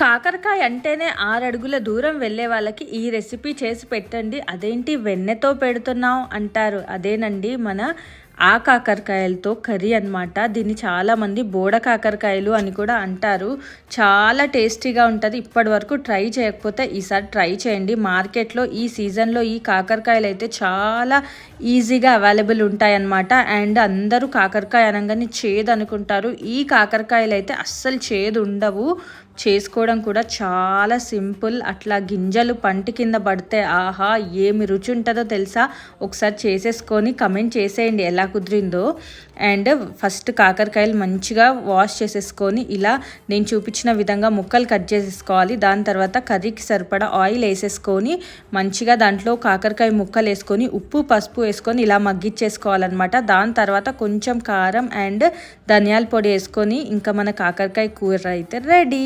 కాకరకాయ అంటేనే ఆరడుగుల దూరం వెళ్ళే వాళ్ళకి ఈ రెసిపీ చేసి పెట్టండి. అదేంటి వెన్నెతో పెడుతున్నావు అంటారు. అదేనండి మన ఆ కాకరకాయలతో కర్రీ అనమాట దీన్ని చాలామంది బోడ కాకరకాయలు అని కూడా అంటారు. చాలా టేస్టీగా ఉంటుంది. ఇప్పటి వరకు ట్రై చేయకపోతే ఈసారి ట్రై చేయండి. మార్కెట్లో ఈ సీజన్లో ఈ కాకరకాయలు అయితే చాలా ఈజీగా అవైలబుల్ ఉంటాయన్నమాట అండ్ అందరూ కాకరకాయ అనగానే చేదు అనుకుంటారు. ఈ కాకరకాయలు అయితే అస్సలు చేదు ఉండవు. చేసుకోవడం కూడా చాలా సింపుల్. అట్లా గింజలు పంటి కింద పడితే ఆహా ఏమి రుచి ఉంటుందో తెలుసా? ఒకసారి చేసేసుకొని కమెంట్ చేసేయండి. ఎలా కుదిరిందో అండ్ ఫస్ట్ కాకరకాయలు మంచిగా వాష్ చేసేసుకొని ఇలా నేను చూపించిన విధంగా ముక్కలు కట్ చేసేసుకోవాలి. దాని తర్వాత కర్రీకి సరిపడా ఆయిల్ వేసేసుకొని మంచిగా దాంట్లో కాకరకాయ ముక్కలు వేసుకొని ఉప్పు పసుపు వేసుకొని ఇలా మగ్గిచ్చేసుకోవాలన్నమాట. దాని తర్వాత కొంచెం కారం అండ్ ధనియాల పొడి వేసుకొని ఇంకా మన కాకరకాయ కూర అయితే రెడీ.